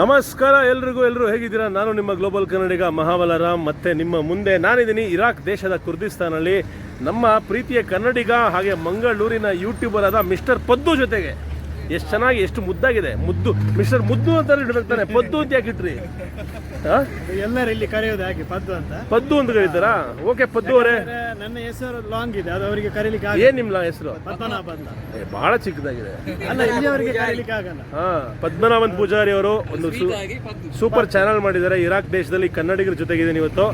ನಮಸ್ಕಾರ ಎಲ್ರಿಗೂ ಎಲ್ಲರೂ ಹೇಗಿದ್ದೀರಾ? ನಾನು ನಿಮ್ಮ ಗ್ಲೋಬಲ್ ಕನ್ನಡಿಗ ಮಹಾಬಲರಾಮ್ ಮತ್ತೆ ನಿಮ್ಮ ಮುಂದೆ ನಾನಿದ್ದೀನಿ ಇರಾಕ್ ದೇಶದ ಕುರ್ದಿಸ್ತಾನಲ್ಲಿ ನಮ್ಮ ಪ್ರೀತಿಯ ಕನ್ನಡಿಗ ಹಾಗೆ ಮಂಗಳೂರಿನ ಯೂಟ್ಯೂಬರ್ ಆದ ಮಿಸ್ಟರ್ ಪದ್ದು ಜೊತೆಗೆ. ಎಷ್ಟು ಚೆನ್ನಾಗಿ ಎಷ್ಟು ಮುದ್ದಾಗಿದೆ. ಮುದ್ದು ಮಿಸ್ಟರ್ ಮುದ್ದು ಅಂತ ತಾನೆ. ಪದ್ದು ಅಂತ ಯಾಕೆ ಇಟ್ರಿ? ಆ? ಎಲ್ಲರೂ ಇಲ್ಲಿ ಕರೆಯೋದು ಹಾಗೆ ಪದ್ದು ಅಂತ. ಪದ್ದು ಅಂತ ಕರೀತಾರಾ? ಓಕೆ ಪದ್ದು ಅವರೇ. ನನ್ನ ಹೆಸರು ಲಾಂಗ್ ಇದೆ ಅದು ಅವರಿಗೆ ಕರೀಲಿಕ್ಕೆ ಆಗಲ್ಲ. ಏನ್ ನಿಮ್ಮ ಹೆಸರು? ಪದ್ಮನಾಭ ಅಂತ. ಬಹಳ ಚಿಕ್ಕದಾಗಿದೆ. ಅಲ್ಲ ಇಲ್ಲಿ ಅವರಿಗೆ ಕರೀಲಿಕ್ಕೆ ಆಗಲ್ಲ. ಹಾ ಪದ್ಮನಾಭನ್ ಪೂಜಾರಿ ಅವರು ಒಂದು ಸೂಪರ್ ಚಾನಲ್ ಮಾಡಿದ್ದಾರೆ. ಇರಾಕ್ ದೇಶದಲ್ಲಿ ಕನ್ನಡಿಗರ ಜೊತೆಗಿದ್ದೀನಿ ಇವತ್ತು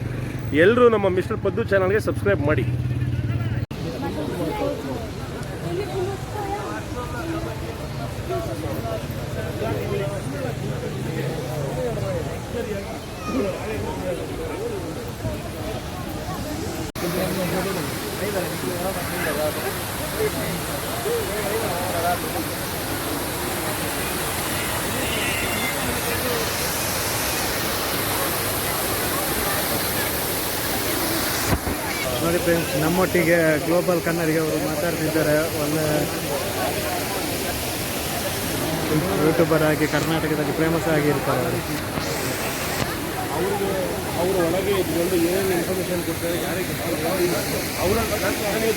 ಎಲ್ಲರೂ ನಮ್ಮ ಮಿಸ್ಟರ್ ಪದ್ದು ಚಾನಲ್ಗೆ ಸಬ್ಸ್ಕ್ರೈಬ್ ಮಾಡಿ. ನೋಡಿ ಫ್ರೆಂಡ್ಸ್ ನಮ್ಮೊಟ್ಟಿಗೆ ಗ್ಲೋಬಲ್ ಕನ್ನಡಿಗೆ ಅವರು ಮಾತಾಡ್ತಿದ್ದಾರೆ. ಒಂದು ಯೂಟ್ಯೂಬರ್ ಆಗಿ ಕರ್ನಾಟಕದಲ್ಲಿ ಫೇಮಸ್ ಆಗಿರ್ತಾರೆ ಅವರು. ಅವರು ಒಳಗೆ ಇದ್ಕೊಂಡು ಏನೇನು ಇನ್ಫಾರ್ಮೇಶನ್ ಕೊಡ್ತಾರೆ ಯಾರಿಗೆ ಅವರ ಬೆಳಗ್ಗೆ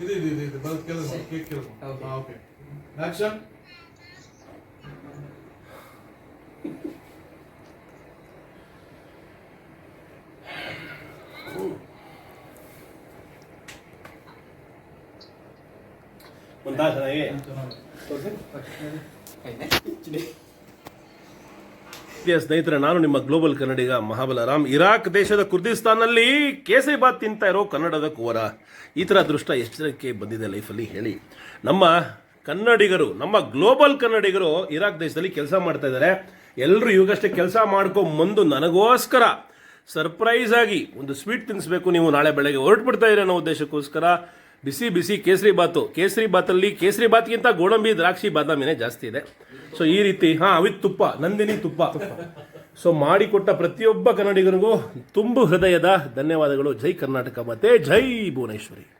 ಇದು ಇದು ಇದು ಇದು. ಬಲ್ ಕೆಲಸ ಕೇಕ್ ಕೆಲಸ ಓಕೆ ಆಕ್ಷನ್ ಪ್ರಿಯ ಸ್ನೇಹಿತರೆ, ನಾನು ನಿಮ್ಮ ಗ್ಲೋಬಲ್ ಕನ್ನಡಿಗ ಮಹಾಬಲರಾಮ್. ಇರಾಕ್ ದೇಶದ ಕುರ್ದಿಸ್ತಾನಲ್ಲಿ ಕೇಸರಿ ಬಾತ್ ತಿಂತಾ ಇರೋ ಕನ್ನಡದ ಕುವರ. ಈ ಥರ ಅದೃಷ್ಟ ಜನಕ್ಕೆ ಬಂದಿದೆ ಲೈಫಲ್ಲಿ ಹೇಳಿ. ನಮ್ಮ ಕನ್ನಡಿಗರು, ನಮ್ಮ ಗ್ಲೋಬಲ್ ಕನ್ನಡಿಗರು ಇರಾಕ್ ದೇಶದಲ್ಲಿ ಕೆಲಸ ಮಾಡ್ತಾ ಇದ್ದಾರೆ. ಎಲ್ಲರೂ ಇವಾಗಷ್ಟೇ ಕೆಲಸ ಮಾಡ್ಕೊಂಬಂದು ನನಗೋಸ್ಕರ ಸರ್ಪ್ರೈಸ್ ಆಗಿ ಒಂದು ಸ್ವೀಟ್ ತಿನ್ನಿಸ್ಬೇಕು ನೀವು ನಾಳೆ ಬೆಳಗ್ಗೆ ಹೊರಟ್ಬಿಡ್ತಾ ಇರೋ ಅನ್ನೋ ಉದ್ದೇಶಕ್ಕೋಸ್ಕರ ಬಿಸಿ ಬಿಸಿ ಕೇಸರಿ ಬಾತು. ಕೇಸರಿ ಬಾತಲ್ಲಿ ಕೇಸರಿ ಬಾತ್ಗಿಂತ ಗೋಡಂಬಿ ದ್ರಾಕ್ಷಿ ಬಾದಾಮಿನೇ ಜಾಸ್ತಿ ಇದೆ. ಸೊ ಈ ರೀತಿ, ಹಾಂ ವಿತ್ ತುಪ್ಪ, ನಂದಿನಿ ತುಪ್ಪ. ಸೊ ಮಾಡಿಕೊಟ್ಟ ಪ್ರತಿಯೊಬ್ಬ ಕನ್ನಡಿಗರಿಗೂ ತುಂಬು ಹೃದಯದ ಧನ್ಯವಾದಗಳು. ಜೈ ಕರ್ನಾಟಕ ಮತ್ತೆ ಜೈ ಭುವನೇಶ್ವರಿ.